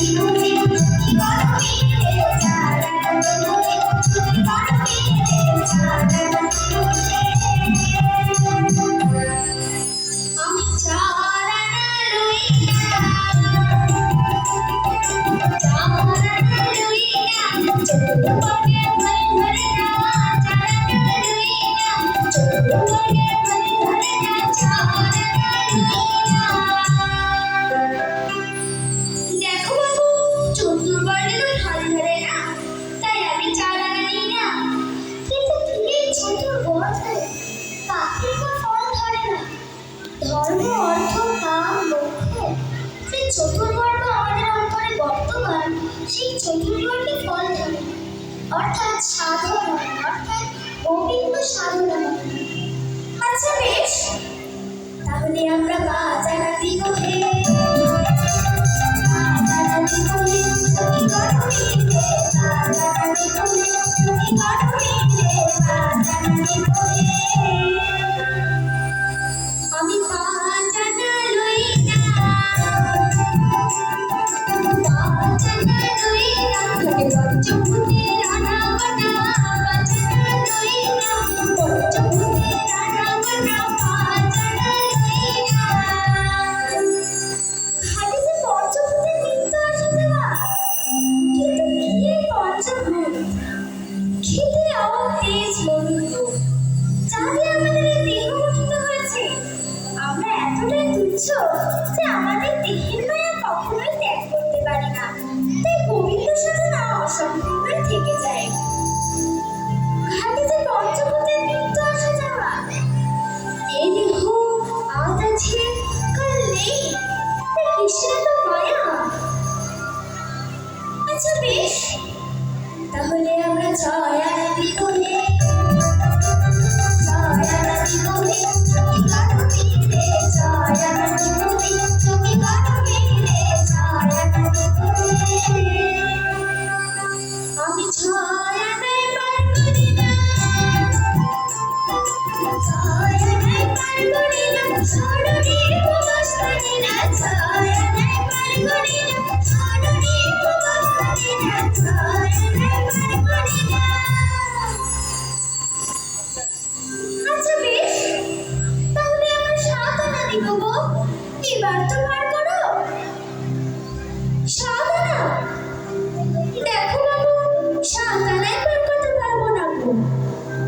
Thank you. ধর্ম অর্থ কাম লক্ষ্য। সেই চতুর্বর্গ আমাদের অন্তরে বর্তমান, সেই চতুর্বর্গে ফল থাকে অর্থাৎ সাধনা, অর্থাৎ গোবিন্দ সাধনা।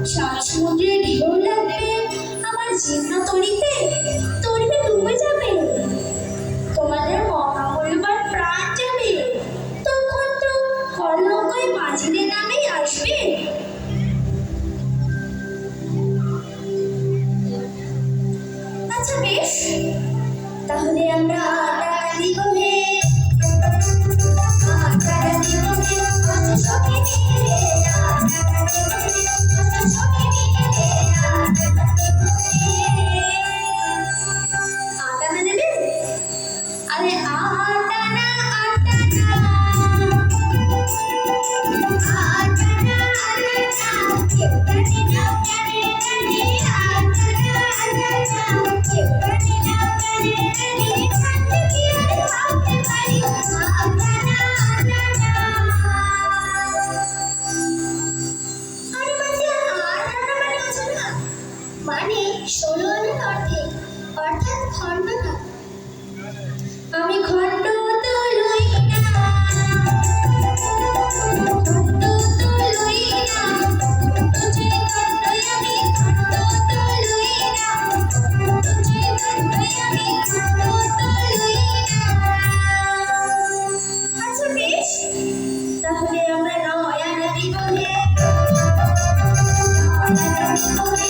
child Thank you.